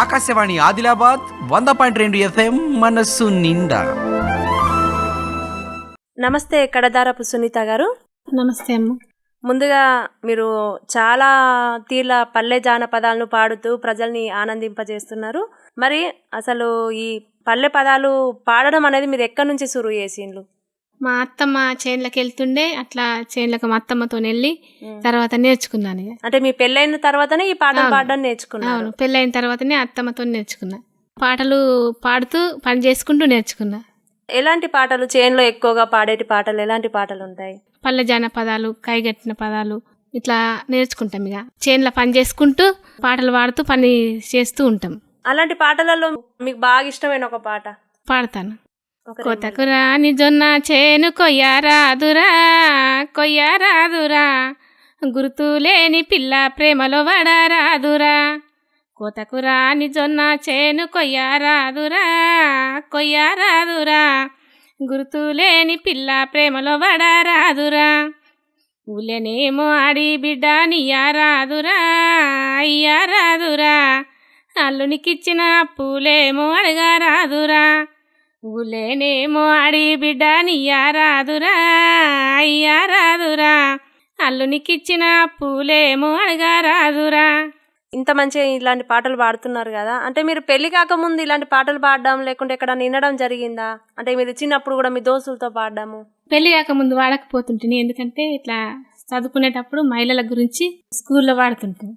ఆకాశవాణి ఆదిలాబాద్ వంద పాయింట్ రెండు ఎఫ్ఎం మనస్సు నిండా. నమస్తే కడదారపు సునీత గారు. నమస్తే అమ్మ. ముందుగా మీరు చాలా తీర్ల పల్లె జానపదాలను పాడుతూ ప్రజల్ని ఆనందింపజేస్తున్నారు. మరి అసలు ఈ పల్లె పదాలు పాడడం అనేది మీరు ఎక్కడి నుంచి సురువు చేసిండ్రు? మా అత్తమ్మ చేన్లకు వెళ్తుండే అట్లా చేన్లకు మా అత్తమ్మతో వెళ్ళి తర్వాత నేర్చుకున్నాను ఇక. అంటే మీ పెళ్ళైన తర్వాతనే ఈ పాటలు. పాడడం నేర్చుకున్నారు. అవును పెళ్ళైన తర్వాతనే అత్తమ్మతో నేర్చుకున్నా. పాటలు పాడుతూ పని చేసుకుంటూ నేర్చుకున్నా. ఎలాంటి పాటలు? చేన్లో ఎక్కువగా పాడేటి పాటలు ఎలాంటి పాటలు ఉంటాయి? పల్లె జాన పదాలు కైగట్టిన పదాలు ఇట్లా నేర్చుకుంటాం ఇక. చేన్ల పని చేసుకుంటూ పాటలు పాడుతూ పని చేస్తూ ఉంటాం. అలాంటి పాటలలో మీకు బాగా ఇష్టమైన ఒక పాట? పాడతాను. కొతకు రాని జొన్న చేను కొయ్యారాదురా కొయ్యారాదురా. గుర్తులేని పిల్ల ప్రేమలో వడరాదురా. కోతకు రాని జొన్న చేను కొయ్యారాదురా కొయ్యారాదురా. గుర్తులేని పిల్ల ప్రేమలో వడరాదురా. ఊలనేమో ఆడి బిడ్డ నియ్యారాదురా అయ్యారాదురా. అల్లునికిచ్చిన పూలేమో అడగారాదురా. ఊలేనేమో ఆడి బిడ్డ నియ్యారాదురా అయ్యారాదురా. అల్లునికిచ్చిన పూలేమో అడగారాదురా. ఇంత మంచిగా ఇలాంటి పాటలు పాడుతున్నారు కదా. అంటే మీరు పెళ్ళి కాకముందు ఇలాంటి పాటలు పాడడం లేకుంటే ఎక్కడ వినడం జరిగిందా? అంటే మీరు చిన్నప్పుడు కూడా మీ దోస్తులతో పాడడము? పెళ్ళి కాకముందు వాడకపోతుంటుంది ఎందుకంటే ఇట్లా చదువుకునేటప్పుడు మహిళల గురించి స్కూల్లో వాడుతుంటాం.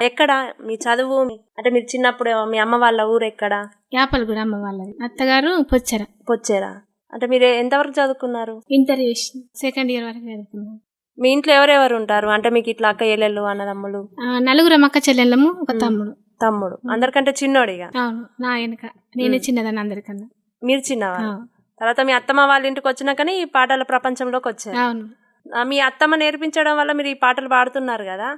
ఎక్కడ? మీ చదువు అంటే మీరు చిన్నప్పుడు మీ అమ్మ వాళ్ళ ఊరు ఎక్కడ? యాపలు కూడా అమ్మ వాళ్ళది. అత్తగారు పొచ్చర. పొచ్చేరా? అంటే మీరు ఎంతవరకు చదువుకున్నారు? ఇంటర్ చేసి సెకండ్ ఇయర్ వరకు చదువుకున్నాం మీ ఇంట్లో ఎవరెవరు ఉంటారు? అంటే మీకు ఇట్లా అక్క చెల్లెళ్ళు అన్నదమ్ములు? ఆ, నలుగురం అక్క చెల్లెళ్ళము ఒక. తమ్ముడు. తమ్ముడు. అందరికంటే చిన్నోడిగా? అవును నా వెనక. నేనే. చిన్నదాన్ని అందరికన్నా. మీరు చిన్నవా ఆ, తర్వాత మీ అత్తమ్మ వాళ్ళ ఇంటికి వచ్చినాకనే ఈ పాటల ప్రపంచంలోకి వచ్చారు. అవును. మీ అత్తమ్మ నేర్పించడం వల్ల మీరు ఈ పాటలు పాడుతున్నారు కదా.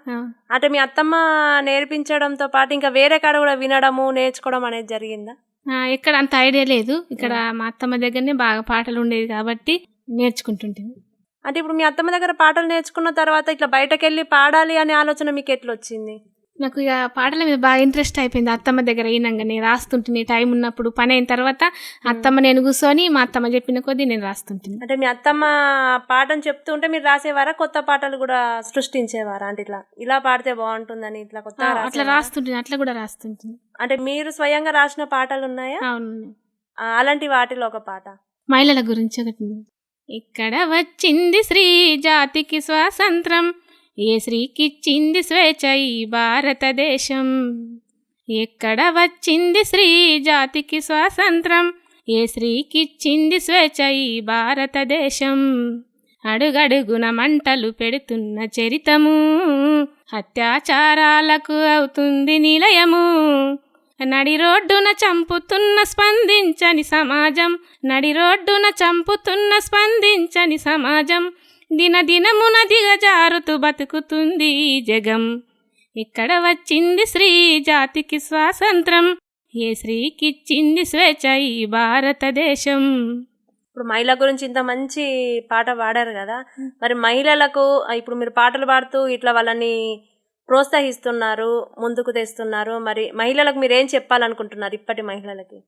అంటే మీ అత్తమ్మ నేర్పించడంతో పాటు ఇంకా వేరే కాడ కూడా వినడము నేర్చుకోవడం అనేది జరిగిందా? ఆ, ఎక్కడ అంత ఐడియా లేదు. ఇక్కడ మా అత్తమ్మ దగ్గరనే బాగా పాటలు ఉండేది కాబట్టి నేర్చుకుంటుంటుంది అంటే ఇప్పుడు మీ అత్తమ్మ దగ్గర పాటలు నేర్చుకున్న తర్వాత ఇట్లా బయటకు వెళ్ళి పాడాలి అనే ఆలోచన మీకు ఎట్లా వచ్చింది నాకు ఇక పాటల మీద బాగా ఇంట్రెస్ట్ అయిపోయింది అత్తమ్మ దగ్గర అయినాకనే రాస్తుంటుంది టైం ఉన్నప్పుడు పని అయిన తర్వాత అత్తమ్మ నేను కూర్చొని మా అత్తమ్మ చెప్పిన కొద్దీ నేను రాస్తుంటుంది అంటే మీ అత్తమ్మ పాటను చెప్తూ ఉంటే మీరు రాసేవారా? కొత్త పాటలు కూడా సృష్టించేవారా? అంటే ఇట్లా ఇలా పాడితే బాగుంటుందని ఇట్లా కొత్త అట్లా రాస్తుంటుంది అట్లా కూడా రాస్తుంటుంది అంటే మీరు స్వయంగా రాసిన పాటలు ఉన్నాయా? అవును అలాంటి వాటిలో ఒక పాట. మహిళల గురించి ఒకటి. ఇక్కడ వచ్చింది స్త్రీ జాతికి స్వాతంత్రం. ఏ శ్రీకిచ్చింది స్వేచ్ఛ ఈ భారతదేశం? ఎక్కడ వచ్చింది స్త్రీ జాతికి స్వాతంత్రం? ఏ శ్రీకిచ్చింది స్వేచ్ఛ ఈ భారతదేశం? అడుగడుగున మంటలు పెడుతున్న చరితము అత్యాచారాలకు అవుతుంది నిలయము. నడి రోడ్డున చంపుతున్న స్పందించని సమాజం నడి రోడ్డున చంపుతున్న స్పందించని సమాజం దినదినమున దిగజారుతూ బతుకుతుంది జగం. ఇక్కడ వచ్చింది స్త్రీ జాతికి స్వాతంత్రం. ఏ స్త్రీకిచ్చింది స్వేచ్ఛ ఈ భారతదేశం. ఇప్పుడు మహిళ గురించి ఇంత మంచి పాట పాడారు కదా. మరి మహిళలకు ఇప్పుడు మీరు పాటలు పాడుతూ ఇట్లా వాళ్ళని ప్రోత్సహిస్తున్నారు ముందుకు తెస్తున్నారు. మరి మహిళలకు మీరు ఏం చెప్పాలనుకుంటున్నారు ఇప్పటి మహిళలకి?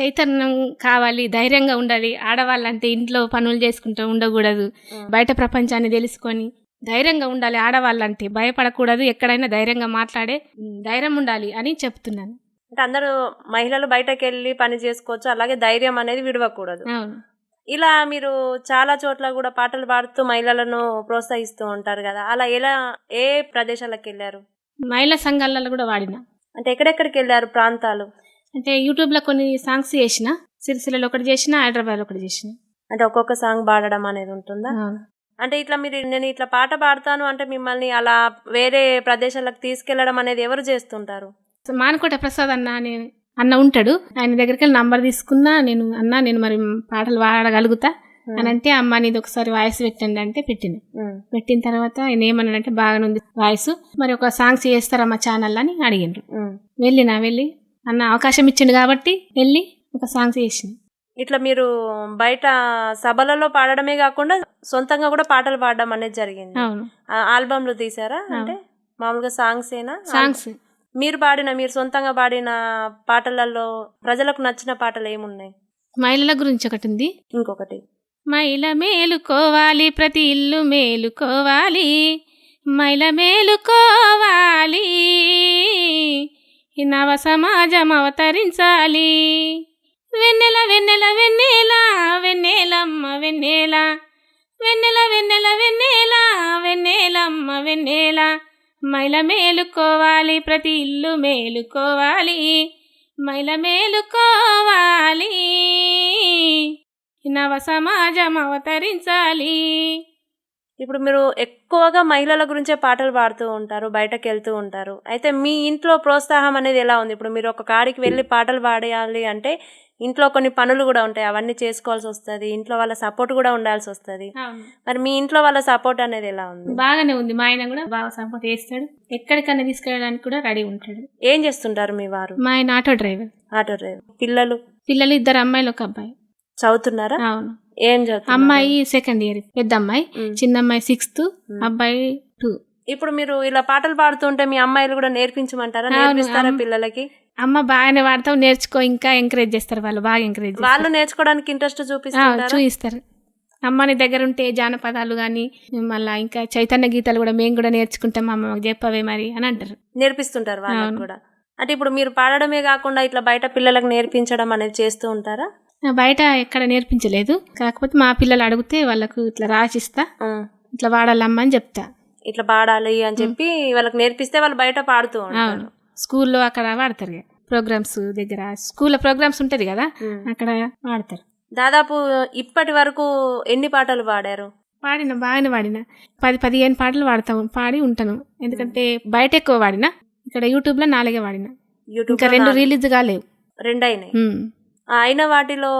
చైతన్యం కావాలి ధైర్యంగా ఉండాలి. ఆడవాళ్ళంటే ఇంట్లో పనులు చేసుకుంటూ ఉండకూడదు. బయట ప్రపంచాన్ని తెలుసుకొని ధైర్యంగా ఉండాలి ఆడవాళ్ళంటే. భయపడకూడదు ఎక్కడైనా ధైర్యంగా మాట్లాడే ధైర్యం ఉండాలి అని చెప్తున్నాను. అంటే అందరూ మహిళలు బయటకు వెళ్ళి పని చేసుకోవచ్చు అలాగే ధైర్యం అనేది విడవకూడదు. ఇలా మీరు చాలా చోట్ల కూడా పాటలు పాడుతూ మహిళలను ప్రోత్సహిస్తూ ఉంటారు కదా. అలా ఎలా ఏ ప్రదేశాలకు వెళ్ళారు? మహిళా సంఘాలలో కూడా వాడిన. అంటే ఎక్కడెక్కడికి వెళ్ళారు ప్రాంతాలు? అంటే యూట్యూబ్లో కొన్ని సాంగ్స్ చేసిన సిరిసిల్లలో ఒకటి చేసిన హైదరాబాద్లో ఒకటి చేసిన. అంటే ఒక్కొక్క సాంగ్ పాడడం అనేది ఉంటుందా. అంటే ఇట్లా మీరు నేను ఇట్లా పాట పాడతాను అంటే మిమ్మల్ని అలా వేరే ప్రదేశాలకు తీసుకెళ్ళడం అనేది ఎవరు చేస్తుంటారు? మానకోట ప్రసాద్ అన్న అనే అన్న ఉంటాడు. ఆయన దగ్గరికి వెళ్ళి నంబర్ తీసుకున్నా నేను అన్న నేను మరి పాటలు పాడగలుగుతా అని అంటే అమ్మ నీది ఒకసారి వాయిస్ పెట్టండి అంటే పెట్టిన ఉమ్. పెట్టిన తర్వాత ఆయన ఏమన్నాడంటే బాగానుంది వాయిస్. మరి ఒక సాంగ్స్ చేస్తారా మా ఛానల్ అని అడిగిండ్రు. వెళ్ళినా వెళ్ళి అన్న అవకాశం ఇచ్చిండు కాబట్టి వెళ్ళి ఒక సాంగ్స్ చేసిన ఇట్లా మీరు బయట సభలలో పాడడమే కాకుండా సొంతంగా కూడా పాటలు పాడడం అనేది జరిగింది. ఆల్బమ్లు తీసారా? అంటే మామూలుగా సాంగ్స్ ఏనా? సాంగ్స్ మీరు పాడిన మీరు సొంతంగా పాడిన పాటలలో ప్రజలకు నచ్చిన పాటలు ఏమున్నాయి? మహిళల గురించి ఒకటి ఉంది. ఇంకొకటి. మహిళ మేలుకోవాలి ప్రతి ఇల్లు మేలుకోవాలి. మహిళ మేలుకోవాలి. ఈ నవ సమాజం అవతరించాలి. వెన్నెల వెన్నెల వెన్నెల వెన్నెలమ్మ వెన్నెల. వెన్నెల వెన్నెల వెన్నెల వెన్నెలమ్మ వెన్నెల. మైల మేలుకోవాలి ప్రతి ఇల్లు మేలుకోవాలి. మైల మేలుకోవాలి. నవ సమాజం అవతరించాలి. ఇప్పుడు మీరు ఎక్కువగా మహిళల గురించే పాటలు పాడుతూ ఉంటారు బయటకు వెళ్తూ ఉంటారు. అయితే మీ ఇంట్లో ప్రోత్సాహం అనేది ఎలా ఉంది? ఇప్పుడు మీరు ఒక కాడికి వెళ్ళి పాటలు పాడేయాలి అంటే ఇంట్లో కొన్ని పనులు కూడా ఉంటాయి. అవన్నీ చేసుకోవాల్సి వస్తుంది. ఇంట్లో వాళ్ళ సపోర్ట్ కూడా ఉండాల్సి వస్తుంది. మరి మీ ఇంట్లో వాళ్ళ సపోర్ట్ అనేది ఎలా ఉంది? బాగానే ఉంది. మా ఆయన కూడా బాగా సపోర్ట్ చేస్తాడు. ఎక్కడికన్నా తీసుకెళ్ళడానికి కూడా రెడీ ఉంటాడు. ఏం చేస్తుంటారు మీ వారు? మా ఆయన ఆటో డ్రైవర్. Auto driver. పిల్లలు? పిల్లలు ఇద్దరు అమ్మాయిలు ఒక అబ్బాయి. చదువుతున్నారా? అవును. ఏం అమ్మాయి సెకండ్ ఇయర్ పెద్ద అమ్మాయి. చిన్న అమ్మాయి సిక్స్త్ అబ్బాయి టూ ఇప్పుడు మీరు ఇలా పాటలు పాడుతుంటే మీ అమ్మాయిలు కూడా నేర్పించమంటారా? నేర్పిస్తారా పిల్లలకి? అమ్మ బాగానే వాడతావు నేర్చుకో ఇంకా ఎంకరేజ్ చేస్తారు వాళ్ళు బాగా ఎంకరేజ్ వాళ్ళు నేర్చుకోవడానికి ఇంట్రెస్ట్ చూపిస్తారా చూపిస్తారు. అమ్మని దగ్గర ఉంటే జానపదాలు కానీ మళ్ళీ ఇంకా చైతన్య గీతాలు కూడా మేము కూడా నేర్చుకుంటాం అమ్మ మాకు చెప్పవే మరి అని అంటారు. నేర్పిస్తుంటారు అవును. కూడా. అంటే ఇప్పుడు మీరు పాడడమే కాకుండా ఇట్లా బయట పిల్లలకు నేర్పించడం అనేది చేస్తూ ఉంటారా? బయట ఎక్కడ నేర్పించలేదు. కాకపోతే మా పిల్లలు అడిగితే వాళ్ళకు ఇట్లా రాసిస్తా. ఇట్లా వాడాలమ్మా అని చెప్తా. ఇట్లా పాడాలి అని చెప్పి వాళ్ళకి నేర్పిస్తే వాళ్ళు బయట పాడుతూ ఉంటారు. స్కూల్లో అక్కడ వాడతారు. ప్రోగ్రామ్స్ దగ్గర. స్కూల్లో ప్రోగ్రామ్స్ ఉంటది కదా. అక్కడ వాడతారు. దాదాపు ఇప్పటి వరకు ఎన్ని పాటలు పాడారు? పాడిన బాగానే పాడిన. పది పదిహేను పాటలు పాడతాం పాడి ఉంటాను. ఎందుకంటే బయట ఎక్కువ వాడిన. ఇక్కడ యూట్యూబ్లో నాలుగే వాడిన. యూట్యూబ్ ఇంకా రెండు రిలీజ్ కాలేవు. రెండు అయినాయి అయిన వాటిలో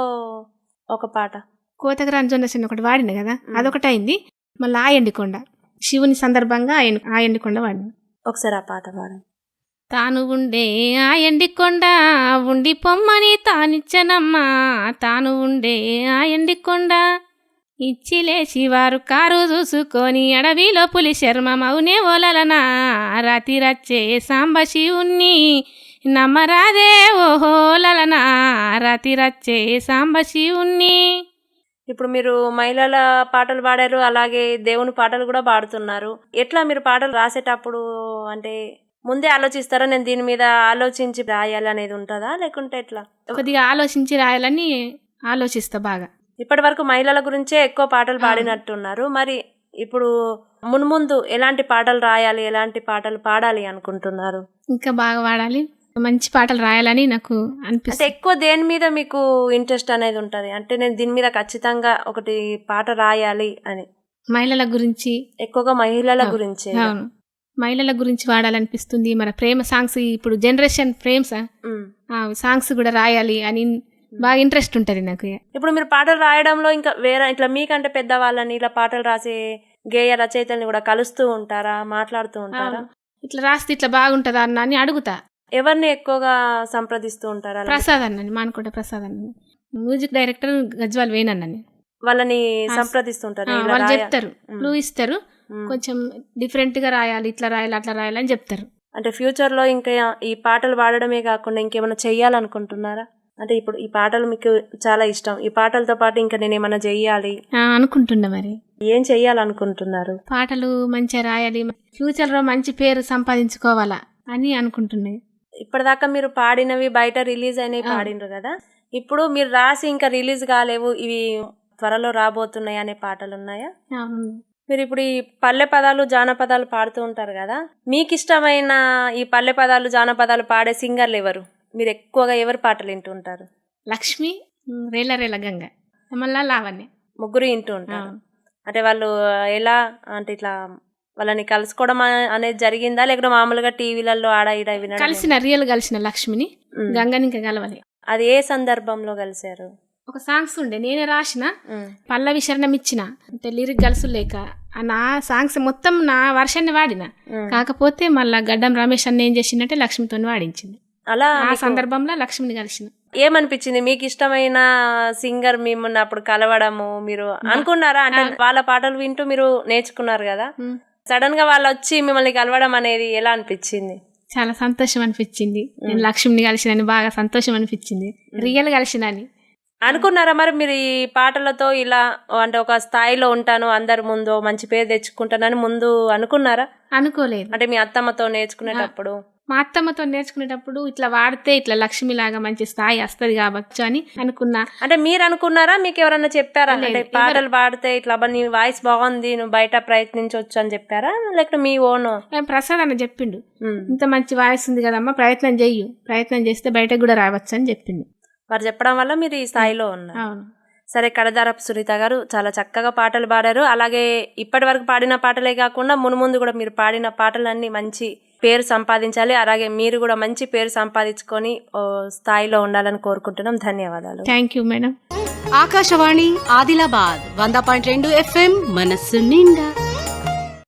ఒక పాట. కోతగరాన్ జొన్నసిన ఒకటి వాడిన కదా? అదొకటి అయింది. మళ్ళీ ఆ ఎండికొండ శివుని సందర్భంగా ఆ ఎండి- ఆ ఎండికొండ వాడిన. ఒకసారి ఆ పాట పాడండి. తాను ఉండే ఆ ఎండికొండ ఉండి పొమ్మని తానిచ్చనమ్మా. తాను ఉండే ఆ ఎండికొండ ఇచ్చిలేసి వారు కారు చూసుకొని అడవిలో పులి శర్మమౌనే ఓలలనా. రాతి రచ్చే సాంబ శివుణ్ణి నమ్మరాదే ఓహో లలనా రాతి రచ్చే సాంబ శివుణ్ణి. ఇప్పుడు మీరు మహిళల పాటలు పాడారు అలాగే దేవుని పాటలు కూడా పాడుతున్నారు. ఎట్లా మీరు పాటలు రాసేటప్పుడు అంటే ముందే ఆలోచిస్తారా? నేను దీని మీద ఆలోచించి రాయాలి అనేది ఉంటుందా? లేకుంటే ఎట్లా? కొద్దిగా ఆలోచించి రాయాలని ఆలోచిస్తా బాగా. ఇప్పటి వరకు మహిళల గురించే ఎక్కువ పాటలు పాడినట్టున్నారు. మరి ఇప్పుడు మున్ముందు ఎలాంటి పాటలు రాయాలి ఎలాంటి పాటలు పాడాలి అనుకుంటున్నారు? ఇంకా బాగా వాడాలి మంచి పాటలు రాయాలని నాకు అంటే అనిపిస్తుంది. ఎక్కువ దేని మీద మీకు ఇంట్రెస్ట్ అనేది ఉంటది? అంటే నేను దీని మీద ఖచ్చితంగా ఒకటి పాట రాయాలి అని. మహిళల గురించి ఎక్కువగా మహిళల. గురించే. అవును. మహిళల గురించి వాడాలనిపిస్తుంది. మన ప్రేమ సాంగ్స్ ఇప్పుడు జనరేషన్ ఫ్రేమ్స్ ఉమ్. సాంగ్స్ కూడా రాయాలి అని బాగా ఇంట్రెస్ట్ ఉంటుంది నాకు. ఇప్పుడు మీరు పాటలు రాయడంలో ఇంకా వేరే ఇట్లా మీకంటే పెద్దవాళ్ళని ఇలా పాటలు రాసే గేయ రచయితల్ని కూడా కలుస్తూ ఉంటారా? మాట్లాడుతూ ఉంటారా. ఇట్లా రాస్తే ఇట్లా బాగుంటుందా అన్న అని అడుగుతా. ఎవరిని ఎక్కువగా సంప్రదిస్తూ ఉంటారా ప్రసాద్ అన్నని మానుకుంటే ప్రసాద్ అన్నని. మ్యూజిక్ డైరెక్టర్ గజ్వాల్ వేణన్నని వాళ్ళని సంప్రదిస్తుంటారు వాళ్ళు చెప్తారు. క్లూ ఇస్తారు. కొంచెం డిఫరెంట్గా రాయాలి ఇట్లా రాయాలి అట్లా రాయాలి అని చెప్తారు. అంటే ఫ్యూచర్లో ఇంకా ఈ పాటలు పాడడమే కాకుండా ఇంకేమైనా చెయ్యాలనుకుంటున్నారా? అంటే ఇప్పుడు ఈ పాటలు మీకు చాలా ఇష్టం. ఈ పాటలతో పాటు ఇంకా నేను ఏమైనా చెయ్యాలి? అనుకుంటున్నా మరి. ఏం చెయ్యాలనుకుంటున్నారు? పాటలు మంచిగా రాయాలి ఫ్యూచర్లో మంచి పేరు సంపాదించుకోవాలా అని అనుకుంటున్నాయి ఇప్పటిదాకా మీరు పాడినవి బయట రిలీజ్ అయినవి. పాడినరు కదా? ఇప్పుడు మీరు రాసి ఇంకా రిలీజ్ కాలేవు ఇవి త్వరలో రాబోతున్నాయి అనే పాటలు ఉన్నాయా. మీరు ఇప్పుడు ఈ పల్లె పదాలు జానపదాలు పాడుతూ ఉంటారు కదా? మీకు ఇష్టమైన ఈ పల్లె పదాలు జానపదాలు పాడే సింగర్లు ఎవరు? మీరు ఎక్కువగా ఎవరు పాటలు వింటూ ఉంటారు? లక్ష్మి రేల రేల గంగ మళ్ళా లావణ్య. ముగ్గురు వింటూ ఉంటారు. అంటే వాళ్ళు ఎలా అంటే ఇట్లా వాళ్ళని కలుసుకోవడం అనే- అనేది జరిగిందా? లేకపోతే మామూలుగా టీవీలలో ఆడ ఈడ కలిసిన రియల్ కలిసిన లక్ష్మిని. గంగని ఇంకా కలవాలి. అది ఏ సందర్భంలో కలిశారు? ఒక సాంగ్స్ ఉండే నేనే రాసిన. పల్లవి శరణం ఇచ్చిన అంటే లిరిక్ గలుసు లేక ఆ నా సాంగ్స్ మొత్తం నా వర్షాన్ని వాడిన. కాకపోతే మళ్ళా గడ్డం రమేష్ అన్న ఏం చేసిందంటే లక్ష్మితో వాడించింది. అలా ఆ సందర్భంలో లక్ష్మిని కలిసిన. ఏమనిపించింది? మీకు ఇష్టమైన సింగర్ మిమ్మల్ని అప్పుడు కలవడము మీరు అనుకున్నారా? అంటే వాళ్ళ పాటలు వింటూ మీరు నేర్చుకున్నారు కదా. సడన్గా వాళ్ళు వచ్చి మిమ్మల్ని కలవడం అనేది ఎలా అనిపించింది? చాలా సంతోషం అనిపించింది. నేను లక్ష్మిని కలిసినని బాగా సంతోషం అనిపించింది. రియల్ కలిసినని. అనుకున్నారా మరి మీరు ఈ పాటలతో ఇలా అంటే ఒక స్థాయిలో ఉంటాను అందరి ముందు మంచి పేరు తెచ్చుకుంటానని ముందు అనుకున్నారా? అనుకోలేదు. అంటే మీ అత్తమ్మతో నేర్చుకునేటప్పుడు? మా అత్తమ్మతో నేర్చుకునేటప్పుడు ఇట్లా వాడితే ఇట్లా లక్ష్మిలాగా మంచి స్థాయి వస్తుంది కావచ్చు అని అనుకున్నా. అంటే మీరు అనుకున్నారా? మీకు ఎవరన్నా చెప్పారా? అంటే పాటలు పాడితే ఇట్లా నీ వాయిస్ బాగుంది నువ్వు బయట ప్రయత్నించవచ్చు అని చెప్పారా? లేకపోతే మీ ఓన్? ప్రసాద్ అన్న చెప్పిండు. ఇంత మంచి వాయిస్ ఉంది కదమ్మా ప్రయత్నం చెయ్యు ప్రయత్నం చేస్తే బయటకు కూడా రావచ్చు అని చెప్పిండు. వారు చెప్పడం వల్ల మీరు ఈ స్థాయిలో ఉన్నారు. అవును. సరే కడదారపు సునీత గారు చాలా చక్కగా పాటలు పాడారు. అలాగే ఇప్పటి వరకు పాడిన పాటలే కాకుండా మునుముందు కూడా మీరు పాడిన పాటలన్నీ మంచి పేరు సంపాదించాలి. అలాగే మీరు కూడా మంచి పేరు సంపాదించుకొని స్థాయిలో ఉండాలని కోరుకుంటున్నాం. ధన్యవాదాలు. Thank you madam Akashvani Adilabad వంద పాయింట్ రెండు ఎఫ్ఎం మనస్సు నిండా.